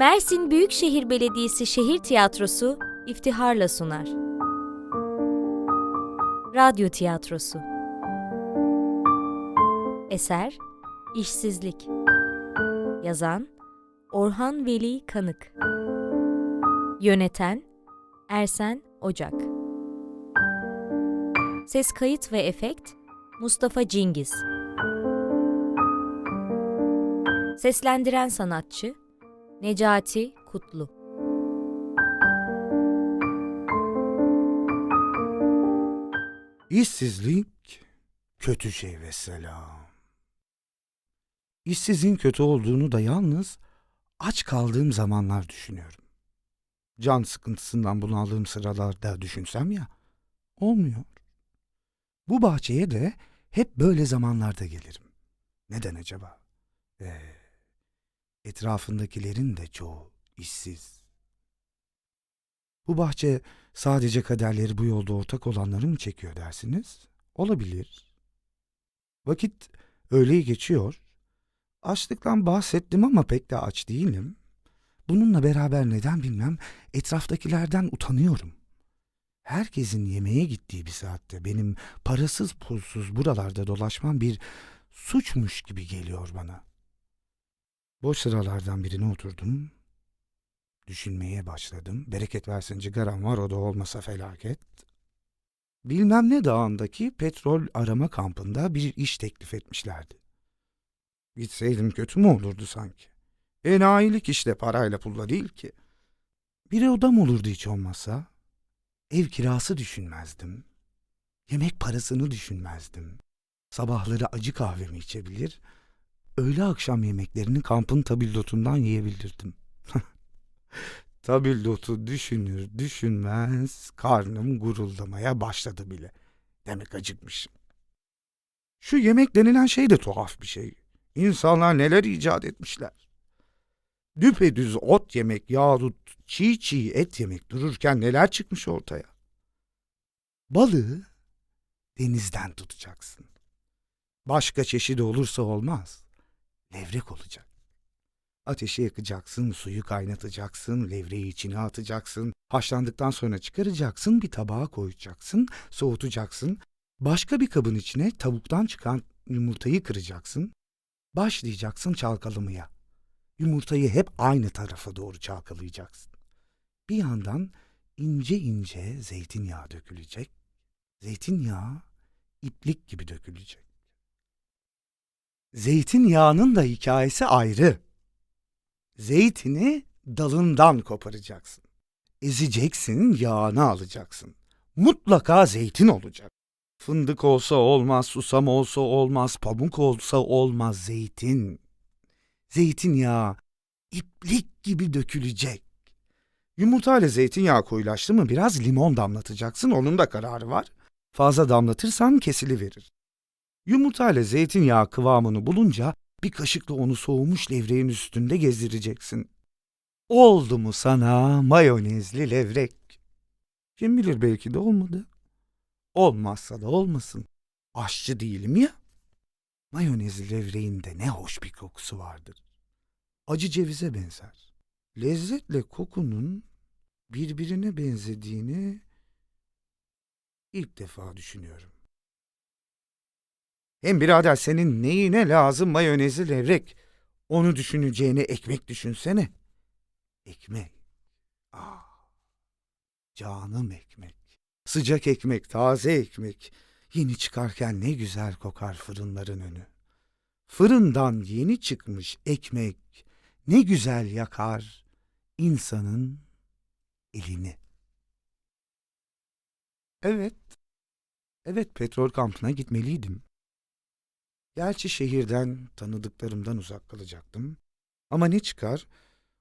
Mersin Büyükşehir Belediyesi Şehir Tiyatrosu iftiharla sunar. Radyo Tiyatrosu. Eser İşsizlik. Yazan Orhan Veli Kanık. Yöneten Ersen Ocak. Ses kayıt ve efekt Mustafa Cingiz Seslendiren sanatçı Necati Kutlu İşsizlik kötü şey ve selam. İşsizliğin kötü olduğunu da yalnız aç kaldığım zamanlar düşünüyorum. Can sıkıntısından bunaldığım sıralarda düşünsem ya, olmuyor. Bu bahçeye de hep böyle zamanlarda gelirim. Neden acaba? Ee, etrafındakilerin de çoğu işsiz. Bu bahçe sadece kaderleri bu yolda ortak olanları mı çekiyor dersiniz? Olabilir. Vakit öğleyi geçiyor. Açlıktan bahsettim ama pek de aç değilim. Bununla beraber neden bilmem etraftakilerden utanıyorum. Herkesin yemeğe gittiği bir saatte benim parasız pulsuz buralarda dolaşmam bir suçmuş gibi geliyor bana. Boş sıralardan birine oturdum. Düşünmeye başladım. Bereket versin cigaram var o da olmasa felaket. Bilmem ne dağındaki petrol arama kampında bir iş teklif etmişlerdi. Gitseydim kötü mü olurdu sanki? Enayilik işte parayla pulla değil ki. Bir odam olurdu hiç olmazsa. Ev kirası düşünmezdim. Yemek parasını düşünmezdim. Sabahları acı kahvemi içebilir, öğle akşam yemeklerini kampın tabildotundan yiyebilirdim. Tabildotu düşünür düşünmez karnım guruldamaya başladı bile. Demek acıkmışım. Şu yemek denilen şey de tuhaf bir şey. İnsanlar neler icat etmişler. Düpedüz ot yemek yahut çiğ çiğ et yemek dururken neler çıkmış ortaya. Balığı denizden tutacaksın. Başka çeşidi olursa olmaz. Levrek olacak. Ateşi yakacaksın, suyu kaynatacaksın, levreyi içine atacaksın. Haşlandıktan sonra çıkaracaksın, bir tabağa koyacaksın, soğutacaksın. Başka bir kabın içine tavuktan çıkan yumurtayı kıracaksın. Başlayacaksın çalkalamaya. Yumurtayı hep aynı tarafa doğru çalkalayacaksın. Bir yandan ince ince zeytinyağı dökülecek. Zeytinyağı iplik gibi dökülecek. Zeytinyağının da hikayesi ayrı. Zeytini dalından koparacaksın. Ezeceksin, yağını alacaksın. Mutlaka zeytin olacak. Fındık olsa olmaz, susam olsa olmaz, pamuk olsa olmaz, zeytin. Zeytinyağı iplik gibi dökülecek. Yumurta ile zeytinyağı koyulaştı mı biraz limon damlatacaksın, onun da kararı var. Fazla damlatırsan kesiliverir. Yumurta ile zeytinyağı kıvamını bulunca bir kaşıkla onu soğumuş levreğin üstünde gezdireceksin. Oldu mu sana mayonezli levrek? Kim bilir belki de olmadı. Olmazsa da olmasın. Aşçı değilim ya. Mayonezli levreğinde ne hoş bir kokusu vardır. Acı cevize benzer. Lezzetle kokunun birbirine benzediğini ilk defa düşünüyorum. Hem birader senin neyine lazım mayonezli levrek? Onu düşüneceğine ekmek düşünsene. Ekmek. Ah. Canım ekmek. Sıcak ekmek, taze ekmek. Yeni çıkarken ne güzel kokar fırınların önü. Fırından yeni çıkmış ekmek ne güzel yakar insanın elini. Evet. Evet petrol kampına gitmeliydim. Gerçi şehirden, tanıdıklarımdan uzak kalacaktım. Ama ne çıkar?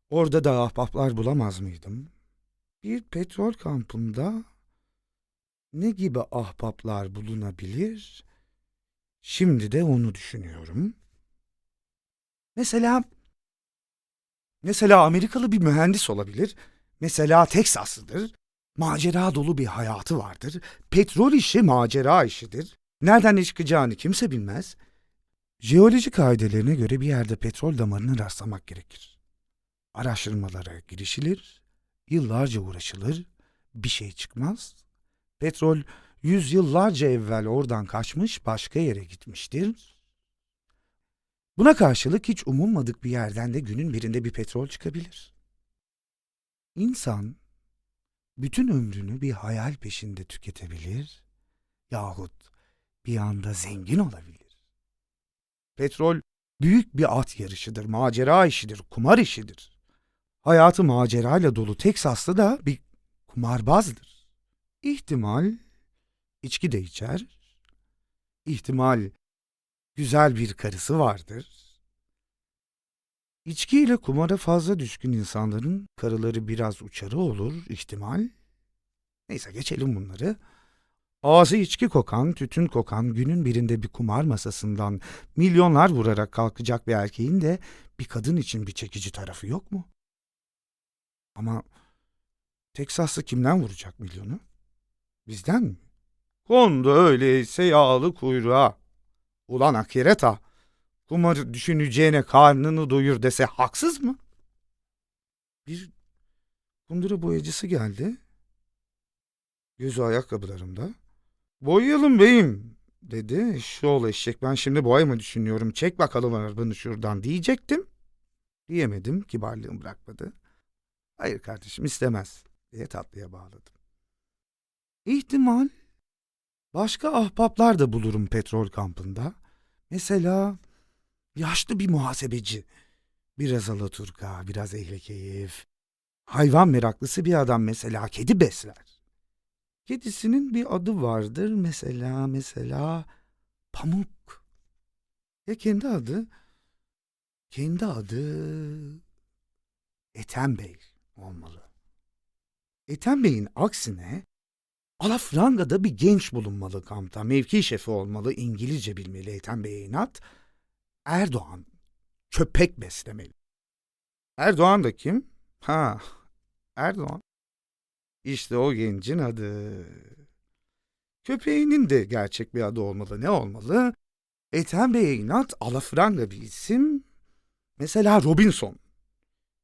Orada da ahbaplar bulamaz mıydım? Bir petrol kampında ne gibi ahbaplar bulunabilir? Şimdi de onu düşünüyorum. Mesela mesela Amerikalı bir mühendis olabilir. Mesela Teksaslıdır. Macera dolu bir hayatı vardır. Petrol işi macera işidir. Nereden ne çıkacağını kimse bilmez. Jeoloji kaidelerine göre bir yerde petrol damarını rastlamak gerekir. Araştırmalara girişilir, yıllarca uğraşılır, bir şey çıkmaz. Petrol yüzyıllarca evvel oradan kaçmış başka yere gitmiştir. Buna karşılık hiç umulmadık bir yerden de günün birinde bir petrol çıkabilir. İnsan bütün ömrünü bir hayal peşinde tüketebilir yahut bir anda zengin olabilir. Petrol büyük bir at yarışıdır, macera işidir, kumar işidir. Hayatı macerayla dolu Teksaslı da bir kumarbazdır. İhtimal içki de içer, ihtimal güzel bir karısı vardır. İçki ile kumara fazla düşkün insanların karıları biraz uçarı olur ihtimal. Neyse geçelim bunları. Ağzı içki kokan, tütün kokan günün birinde bir kumar masasından milyonlar vurarak kalkacak bir erkeğin de bir kadın için bir çekici tarafı yok mu? Ama Teksaslı kimden vuracak milyonu? Bizden mi? Kondu öyleyse yağlı kuyruğa. Ulan akireta, kumarı düşüneceğine karnını doyur dese haksız mı? Bir kundura boyacısı geldi. Gözü ayakkabılarımda. Boyayalım beyim dedi. Şol eşek ben şimdi boya mı düşünüyorum çek bakalım arabanı şuradan diyecektim. Diyemedim kibarlığım bırakmadı. Hayır kardeşim istemez diye tatlıya bağladım. İhtimal başka ahbaplar da bulurum petrol kampında. Mesela yaşlı bir muhasebeci. Biraz alaturka, biraz ehli keyif. Hayvan meraklısı bir adam mesela kedi besler. Kedisinin bir adı vardır mesela mesela Pamuk. Ya kendi adı? Kendi adı Ethem Bey olmalı. Ethem Bey'in aksine Alafranga'da bir genç bulunmalı kampta. Mevki şefi olmalı, İngilizce bilmeli Ethem Bey'e inat. Erdoğan köpek beslemeli. Erdoğan da kim? Ha, Erdoğan. İşte o gencin adı. Köpeğinin de gerçek bir adı olmalı. Ne olmalı? Ethem Bey'e inat alafranga bir isim. Mesela Robinson.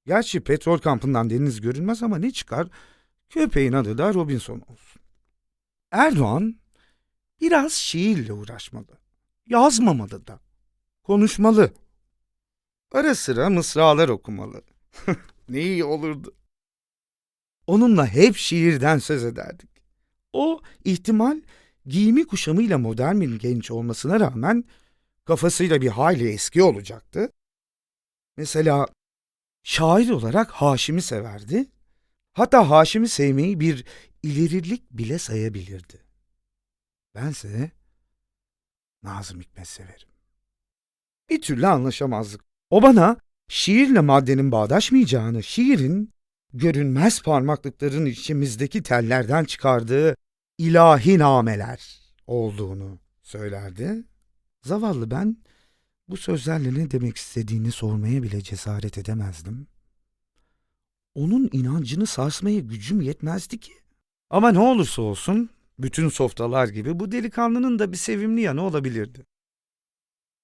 Gerçi petrol kampından deniz görünmez ama ne çıkar? Köpeğin adı da Robinson olsun. Erdoğan biraz şiirle uğraşmalı. Yazmamalı da. Konuşmalı. Ara sıra mısralar okumalı. ne iyi olurdu. Onunla hep şiirden söz ederdik. O ihtimal giyimi kuşamıyla modern bir genç olmasına rağmen kafasıyla bir hayli eski olacaktı. Mesela şair olarak Haşim'i severdi. Hatta Haşim'i sevmeyi bir ilerilik bile sayabilirdi. Bense Nazım Hikmet severim. Bir türlü anlaşamazdık. O bana şiirle maddenin bağdaşmayacağını, şiirin görünmez parmaklıkların içimizdeki tellerden çıkardığı ilahi nameler olduğunu söylerdi. Zavallı ben bu sözlerle ne demek istediğini sormaya bile cesaret edemezdim. Onun inancını sarsmaya gücüm yetmezdi ki. Ama ne olursa olsun bütün softalar gibi bu delikanlının da bir sevimli yanı olabilirdi.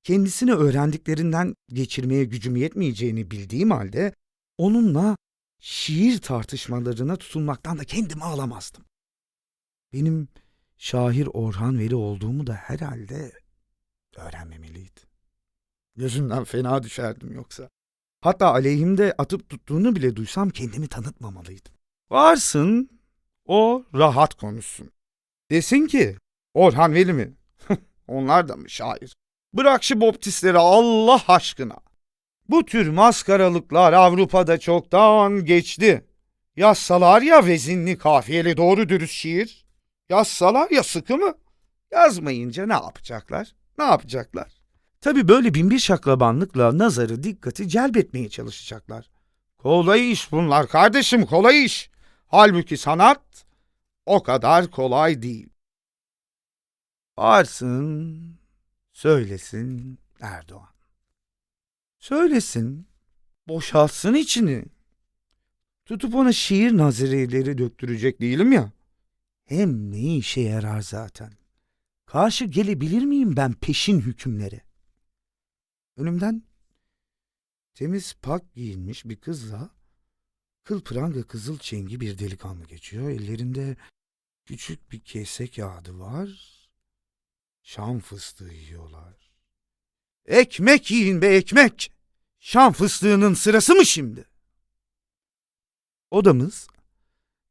Kendisini öğrendiklerinden geçirmeye gücüm yetmeyeceğini bildiğim halde onunla şiir tartışmalarına tutulmaktan da kendimi alamazdım. Benim şair Orhan Veli olduğumu da herhalde öğrenmemeliydi. Gözünden fena düşerdim yoksa. Hatta aleyhimde atıp tuttuğunu bile duysam kendimi tanıtmamalıydım. Varsın, o rahat konuşsun. Desin ki, Orhan Veli mi? Onlar da mı şair? Bırak şu boptistleri Allah aşkına. Bu tür maskaralıklar Avrupa'da çoktan geçti. Yazsalar ya vezinli kafiyeli doğru dürüst şiir. Yazsalar ya sıkı mı? Yazmayınca ne yapacaklar? Ne yapacaklar? Tabii böyle binbir şaklabanlıkla nazarı dikkati celbetmeye çalışacaklar. Kolay iş bunlar kardeşim kolay iş. Halbuki sanat o kadar kolay değil. Varsın, söylesin Erdoğan. Söylesin, boşaltsın içini. Tutup ona şiir nazireleri döktürecek değilim ya. Hem ne işe yarar zaten. Karşı gelebilir miyim ben peşin hükümlere? Önümden temiz pak giyinmiş bir kızla Kıl pranga kızıl çengi bir delikanlı geçiyor. Ellerinde küçük bir kese kağıdı var. Şam fıstığı yiyorlar. Ekmek yiyin be ekmek! Şam fıstığının sırası mı şimdi? Odamız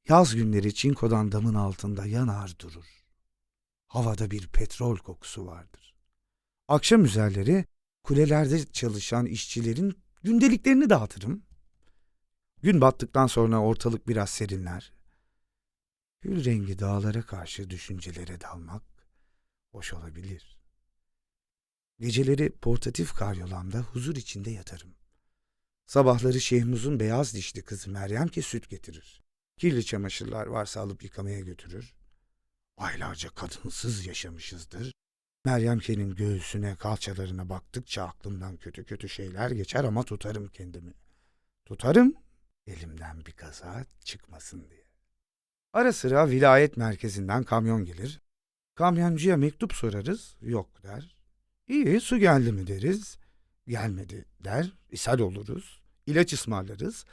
yaz günleri çinkodan damın altında yanar durur. Havada bir petrol kokusu vardır. Akşam üzerleri kulelerde çalışan işçilerin gündeliklerini dağıtırım. Gün battıktan sonra ortalık biraz serinler. Gül rengi dağlara karşı düşüncelere dalmak hoş olabilir. Geceleri portatif karyolamda huzur içinde yatarım. Sabahları Şehmuz'un beyaz dişli kızı Meryem ki süt getirir. Kirli çamaşırlar varsa alıp yıkamaya götürür. Aylarca kadınsız yaşamışızdır. Meryemke'nin göğsüne, kalçalarına baktıkça aklımdan kötü kötü şeyler geçer ama tutarım kendimi. Tutarım, elimden bir kaza çıkmasın diye. Ara sıra vilayet merkezinden kamyon gelir. Kamyoncuya mektup sorarız, yok der. İyi, su geldi mi deriz. Gelmedi der, ishal oluruz. İlaç ısmarlarız.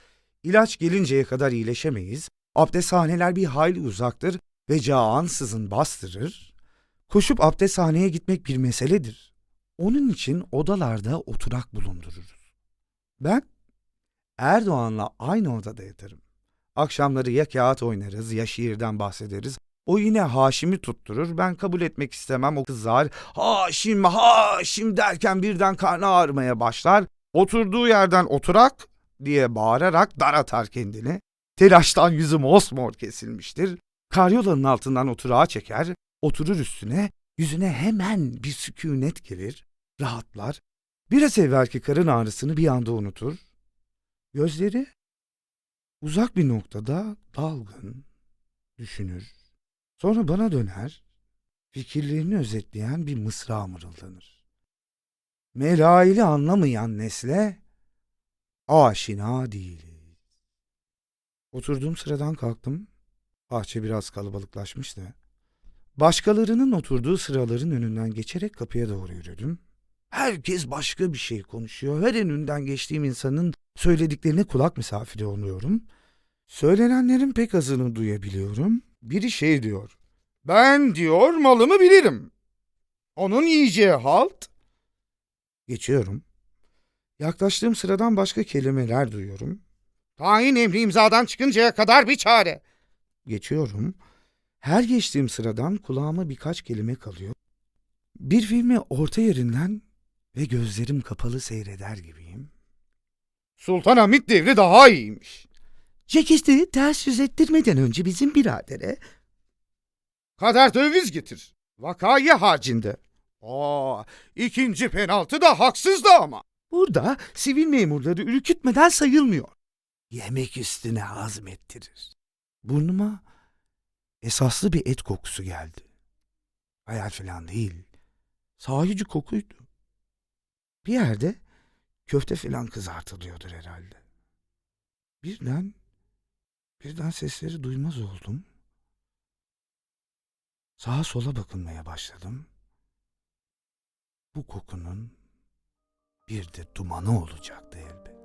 İlaç gelinceye kadar iyileşemeyiz. Abdesthaneler bir hayli uzaktır ve ansızın bastırır. Koşup abdesthaneye gitmek bir meseledir. Onun için odalarda oturak bulundururuz. Ben Erdoğan'la aynı odada yatarım. Akşamları ya kağıt oynarız ya şiirden bahsederiz. O yine Haşim'i tutturur. Ben kabul etmek istemem. O kızar. Haşim, Haşim derken birden karnı ağrımaya başlar. Oturduğu yerden oturak diye bağırarak dar atar kendini. Telaştan yüzü mosmor kesilmiştir. Karyolanın altından oturağa çeker. Oturur üstüne. Yüzüne hemen bir sükunet gelir. Rahatlar. Biraz evvelki karın ağrısını bir anda unutur. Gözleri uzak bir noktada dalgın, düşünür. Sonra bana döner, fikirlerini özetleyen bir mısra mırıldanır. Melaili anlamayan nesle aşina değiliz. Oturduğum sıradan kalktım. Bahçe biraz kalabalıklaşmıştı. Başkalarının oturduğu sıraların önünden geçerek kapıya doğru yürüdüm. Herkes başka bir şey konuşuyor. Her önünden geçtiğim insanın söylediklerine kulak misafiri oluyorum. Söylenenlerin pek azını duyabiliyorum. Biri şey diyor. Ben diyor malımı bilirim. Onun yiyeceği halt. Geçiyorum. Yaklaştığım sıradan başka kelimeler duyuyorum. Tayin emri imzadan çıkıncaya kadar bir çare. Geçiyorum. Her geçtiğim sıradan kulağıma birkaç kelime kalıyor. Bir filmi orta yerinden ve gözlerim kapalı seyreder gibiyim. Sultan Hamid devri daha iyiymiş. Cekiz'i ters yüz ettirmeden önce bizim biradere kader döviz getir. Vakayı harcinde. Aa, ikinci penaltı da haksızdı ama. Burada sivil memurları ürkütmeden sayılmıyor. Yemek üstüne hazmettirir. Burnuma esaslı bir et kokusu geldi. Hayal falan değil. Sahici kokuydu. Bir yerde köfte falan kızartılıyordur herhalde. Birden, birden sesleri duymaz oldum. Sağa sola bakınmaya başladım. Bu kokunun bir de dumanı olacaktı elbet.